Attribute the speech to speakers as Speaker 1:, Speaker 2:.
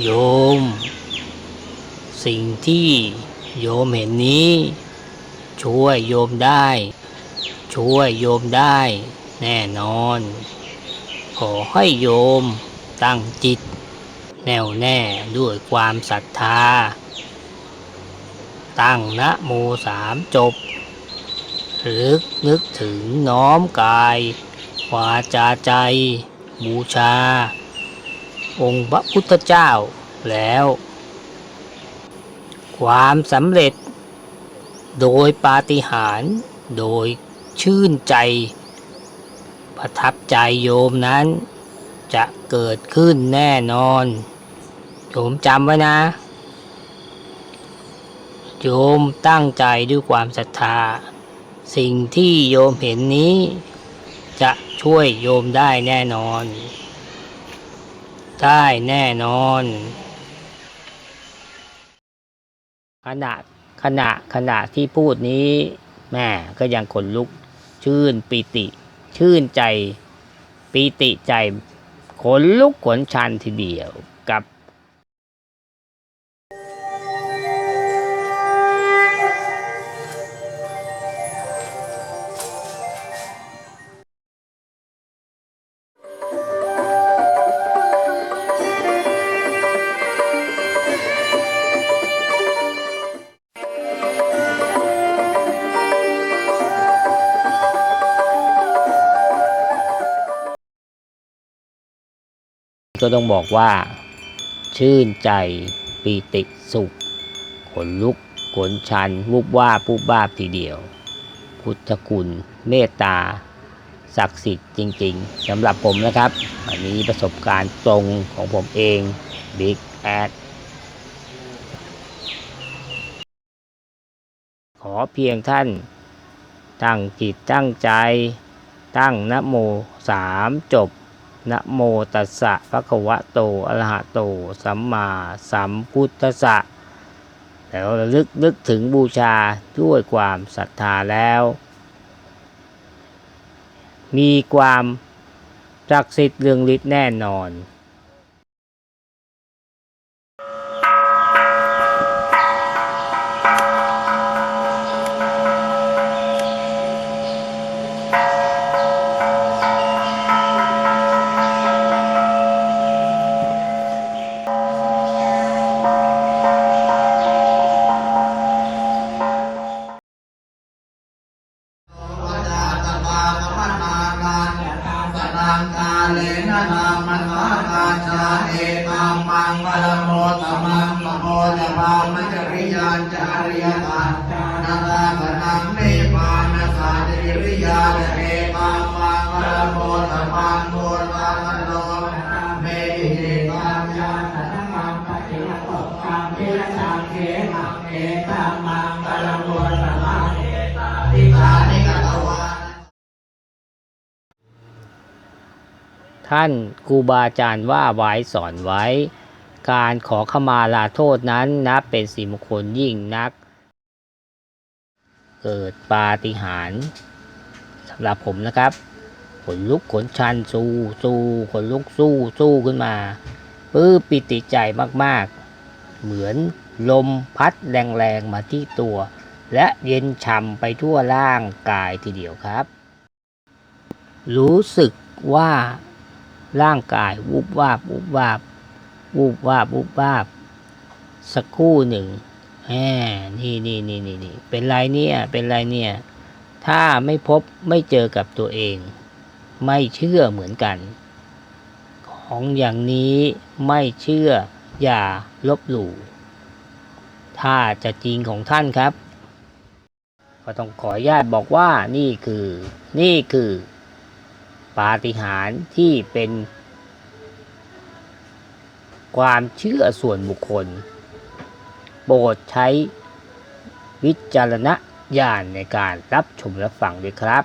Speaker 1: โยม สิ่งที่โยมเห็นนี้ ช่วยโยมได้ ช่วยโยมได้ แน่นอน ขอให้โยมตั้งจิต แน่วแน่ด้วยความศรัทธา ตั้งนะโมสามจบ หรือนึกถึงน้อมกาย วาจาใจ บูชา องค์พระพุทธเจ้าแล้ว ความสำเร็จ โดยปาฏิหาริย์โดยชื่นใจ ประทับใจโยมนั้น จะเกิดขึ้นแน่นอน โยมจำไว้นะ โยมตั้งใจด้วยความศรัทธา สิ่งที่โยมเห็นนี้ จะช่วยโยมได้แน่นอน ได้แน่นอน ขณะขณะขณะที่พูดนี้แม่ก็ยังขนลุก ชื่นปิติ ชื่นใจ ปิติใจขนลุกขนชันทีเดียวกับ ก็ต้องบอกว่า ชื่นใจปีติสุข ขนลุก ขนชันวุบว่าปุบบ้าบทีเดียว พุทธคุณเมตตา ศักดิ์สิทธิ์จริง ๆสำหรับผมนะครับ อันนี้ประสบการณ์ตรงของผมเองบิ๊กแอดขอเพียงท่าน ตั้งจิตตั้งใจ ตั้งนโมสามจบ นะโมตัสสะภะคะวะโตอะระหะโต สัมมาสัมพุทธัสสะแล้วระลึกนึกถึงบูชาด้วยความศรัทธาแล้ว มีความศักดิ์สิทธิ์เรืองฤทธิ์แน่นอน
Speaker 2: สนังกาเลนะนามันมาคาชาเอตัมมังกลโมตมังมโมจะพามัจจริยานจาริยตานาตาปนังเนปานาสาจริยาเอตัมมังกลโมตมังโมตามโนเมหิตามยาตนะมังปะจิโตกัมพิรสังเขมังเอตัมมังกลโมตมังติกานิกตวา
Speaker 1: ท่านครูบาอาจารย์ว่าไว้สอนไว้ การขอขมาลาโทษนั้นนับเป็นสิมงคลยิ่งนัก เกิดปาฏิหาริย์สำหรับผมนะครับขนลุกขนชันสู้สู้ขนลุกสู้สู้ขึ้นมาปลื้มปิติใจมากๆ เหมือนลมพัดแรงๆมาที่ตัว และเย็นฉ่ำไปทั่วร่างกายทีเดียวครับ รู้สึกว่า ร่างกายวุบวาบวุบวาบวุบวาบวุบวาบ สักคู่หนึ่งแหมนี่นี่นี่นี่นี่เป็นไรเนี่ยเป็นไรเนี่ย ถ้าไม่พบไม่เจอกับตัวเอง ไม่เชื่อเหมือนกัน ของอย่างนี้ไม่เชื่ออย่าลบหลู่ถ้าจะจริงของท่านครับ ก็ต้องขออนุญาตบอกว่านี่คือ นี่คือ ปาฏิหาริย์ที่เป็น ความเชื่อส่วนบุคคล โปรดใช้วิจารณญาณในการรับชมและฟังด้วยครับ